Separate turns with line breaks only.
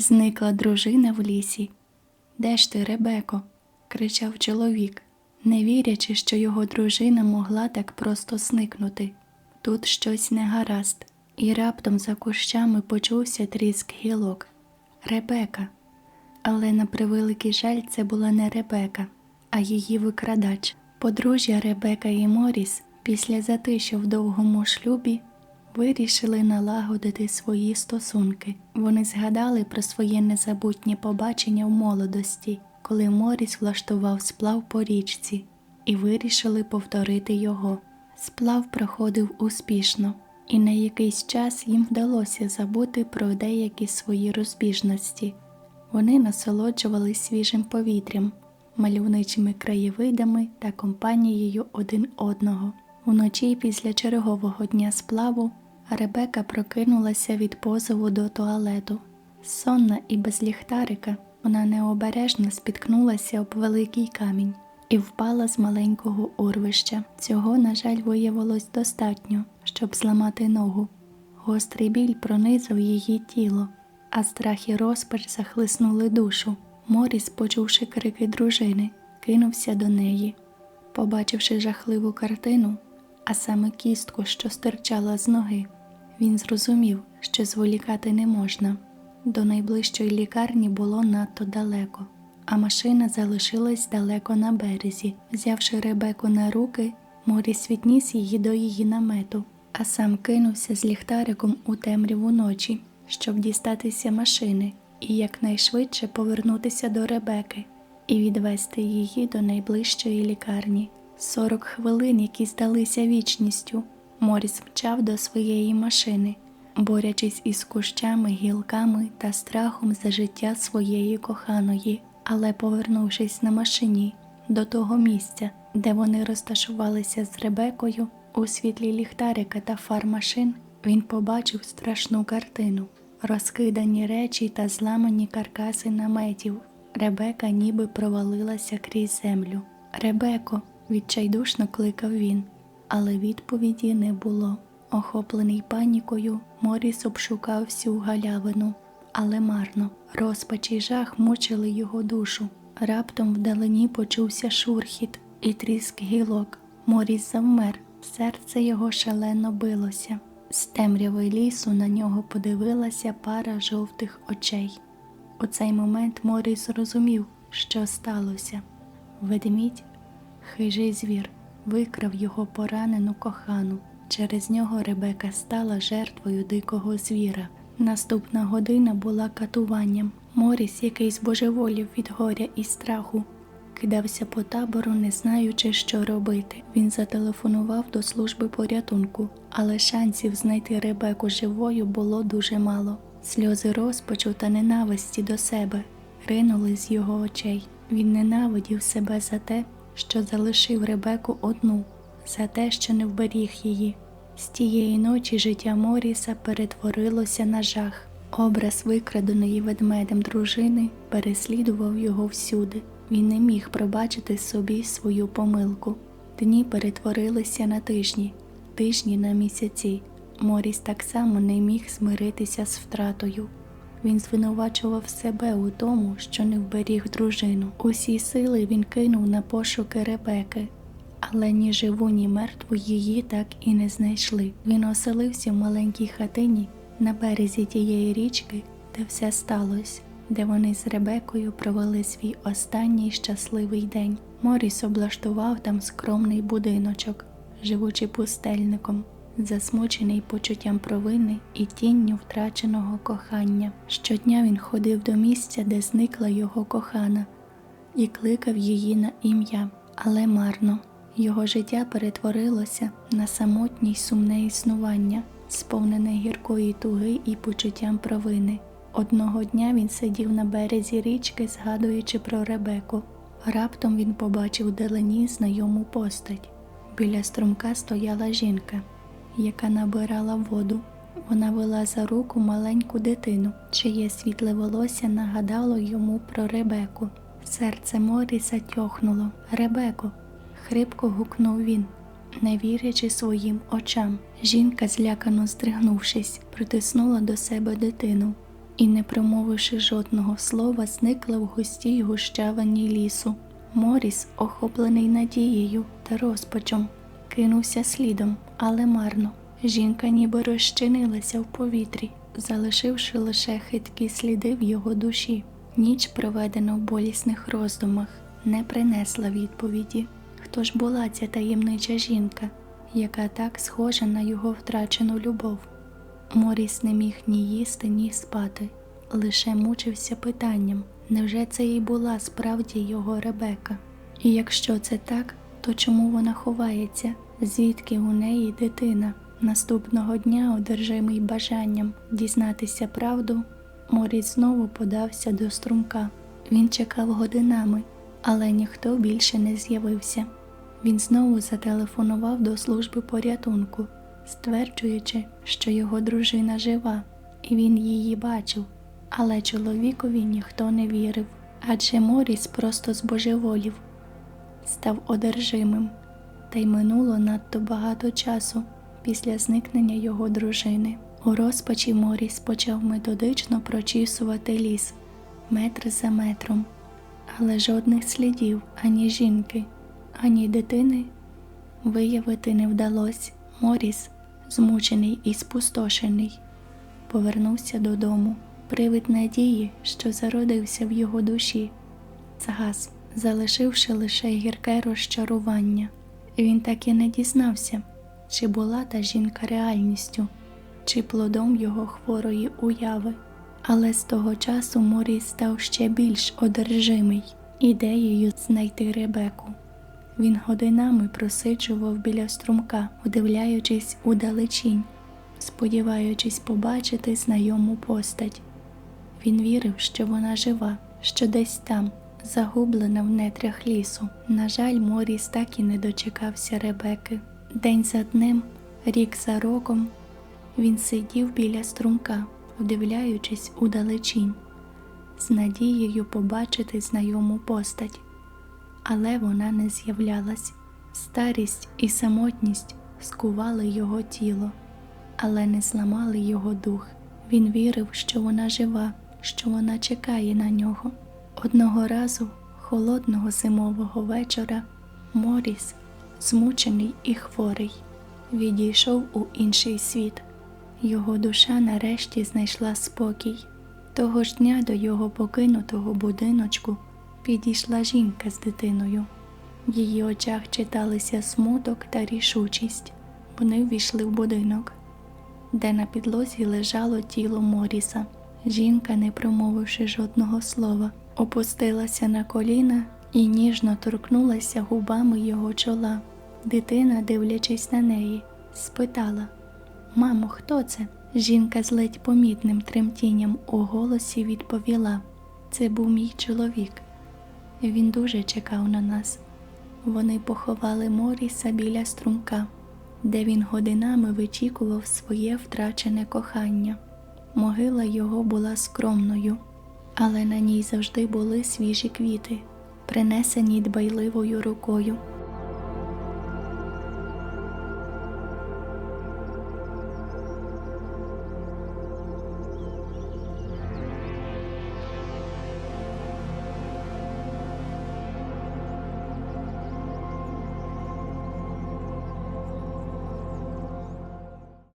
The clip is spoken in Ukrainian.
Зникла дружина в лісі. Де ж ти, Ребеко? кричав чоловік, не вірячи, що його дружина могла так просто зникнути. Тут щось не гаразд, і раптом за кущами почувся тріск гілок. Ребека. Але на превеликий жаль це була не Ребека, а її викрадач. Подружжя Ребека і Моріс після затишю в довгому шлюбі вирішили налагодити свої стосунки. Вони згадали про своє незабутнє побачення в молодості, коли Моріс влаштував сплав по річці, і вирішили повторити його. Сплав проходив успішно, і на якийсь час їм вдалося забути про деякі свої розбіжності. Вони насолоджувались свіжим повітрям, мальовничими краєвидами та компанією один одного. Уночі після чергового дня сплаву Ребека прокинулася від позову до туалету. Сонна і без ліхтарика вона необережно спіткнулася об великий камінь і впала з маленького урвища. Цього, на жаль, виявилось достатньо, щоб зламати ногу. Гострий біль пронизав її тіло, а страх і розпач захлиснули душу. Моріс, почувши крики дружини, кинувся до неї. Побачивши жахливу картину, а саме кістку, що стирчала з ноги, він зрозумів, що зволікати не можна. До найближчої лікарні було надто далеко, а машина залишилась далеко на березі. Взявши Ребеку на руки, Моріс відніс її до її намету, а сам кинувся з ліхтариком у темряву ночі, щоб дістатися машини і якнайшвидше повернутися до Ребеки і відвести її до найближчої лікарні. Сорок хвилин, які здалися вічністю, Моріс мчав до своєї машини, борячись із кущами, гілками та страхом за життя своєї коханої, але повернувшись на машині до того місця, де вони розташувалися з Ребекою, у світлі ліхтарика та фар машин, він побачив страшну картину, розкидані речі та зламані каркаси наметів. Ребека ніби провалилася крізь землю. Ребеко, відчайдушно кликав він, але відповіді не було. Охоплений панікою, Моріс обшукав всю галявину, але марно. Розпач і жах мучили його душу. Раптом вдалині почувся шурхіт і тріск гілок. Моріс завмер, серце його шалено билося. З темряви лісу на нього подивилася пара жовтих очей. У цей момент Моріс зрозумів, що сталося. Ведмідь, хижий звір, викрав його поранену кохану. Через нього Ребека стала жертвою дикого звіра. Наступна година була катуванням. Моріс, який збожеволів від горя і страху, кидався по табору, не знаючи, що робити. Він зателефонував до служби порятунку, але шансів знайти Ребеку живою було дуже мало. Сльози розпачу та ненависті до себе ринули з його очей. Він ненавидів себе за те, що залишив Ребеку одну, за те, що не вберіг її. З тієї ночі життя Моріса перетворилося на жах. Образ викраденої ведмедем дружини переслідував його всюди. Він не міг пробачити собі свою помилку. Дні перетворилися на тижні, тижні на місяці. Моріс так само не міг змиритися з втратою. Він звинувачував себе у тому, що не вберіг дружину. Усі сили він кинув на пошуки Ребеки, але ні живу, ні мертву її так і не знайшли. Він оселився в маленькій хатині на березі тієї річки, де все сталося, де вони з Ребекою провели свій останній щасливий день. Моріс облаштував там скромний будиночок, живучи пустельником засмучений почуттям провини і тінню втраченого кохання. Щодня він ходив до місця, де зникла його кохана, і кликав її на ім'я, але марно. Його життя перетворилося на самотнє й сумне існування, сповнене гіркої туги і почуттям провини. Одного дня він сидів на березі річки, згадуючи про Ребеку. Раптом він побачив вдалині знайому постать. Біля струмка стояла жінка яка набирала воду. Вона вела за руку маленьку дитину, чиє світле волосся нагадало йому про Ребеку. Серце Моріса тьохнуло. Ребеко, хрипко гукнув він, не вірячи своїм очам. Жінка, злякано здригнувшись, притиснула до себе дитину і, не промовивши жодного слова, зникла в густій гущавині лісу. Моріс, охоплений надією та розпачом, кинувся слідом, але марно. Жінка ніби розчинилася в повітрі, залишивши лише хиткі сліди в його душі. Ніч, проведена в болісних роздумах, не принесла відповіді. Хто ж була ця таємнича жінка, яка так схожа на його втрачену любов? Моріс не міг ні їсти, ні спати, лише мучився питанням, невже це і була справді його Ребека? І якщо це так, то чому вона ховається? Звідки у неї дитина? Наступного дня, одержимий бажанням дізнатися правду, Моріс знову подався до струмка. Він чекав годинами, але ніхто більше не з'явився. Він знову зателефонував до служби порятунку, стверджуючи, що його дружина жива, і він її бачив, але чоловікові ніхто не вірив, адже Моріс просто збожеволів, став одержимим, та й минуло надто багато часу після зникнення його дружини. У розпачі Моріс почав методично прочісувати ліс метр за метром, але жодних слідів ані жінки, ані дитини виявити не вдалося. Моріс, змучений і спустошений, повернувся додому. Привид надії, що зародився в його душі, згас, залишивши лише гірке розчарування. Він так і не дізнався, чи була та жінка реальністю, чи плодом його хворої уяви. Але з того часу Моріс став ще більш одержимий ідеєю знайти Ребеку. Він годинами просиджував біля струмка, удивляючись у далечінь, сподіваючись побачити знайому постать. Він вірив, що вона жива, що десь там, загублена в нетрях лісу. На жаль, Моріс так і не дочекався Ребеки. День за днем, рік за роком, він сидів біля струмка, вдивляючись у далечінь, з надією побачити знайому постать. Але вона не з'являлась. Старість і самотність скували його тіло, але не зламали його дух. Він вірив, що вона жива, що вона чекає на нього. Одного разу, холодного зимового вечора, Моріс, змучений і хворий, відійшов у інший світ. Його душа нарешті знайшла спокій. Того ж дня до його покинутого будиночку підійшла жінка з дитиною. В її очах читалися смуток та рішучість. Вони ввійшли в будинок, де на підлозі лежало тіло Моріса. Жінка, не промовивши жодного слова, опустилася на коліна і ніжно торкнулася губами його чола. Дитина, дивлячись на неї, спитала Мамо, хто це? Жінка з ледь помітним тремтінням у голосі відповіла Це був мій чоловік. Він дуже чекав на нас. Вони поховали Моріса біля струмка, де він годинами вичікував своє втрачене кохання. Могила його була скромною, але на ній завжди були свіжі квіти, принесені дбайливою рукою.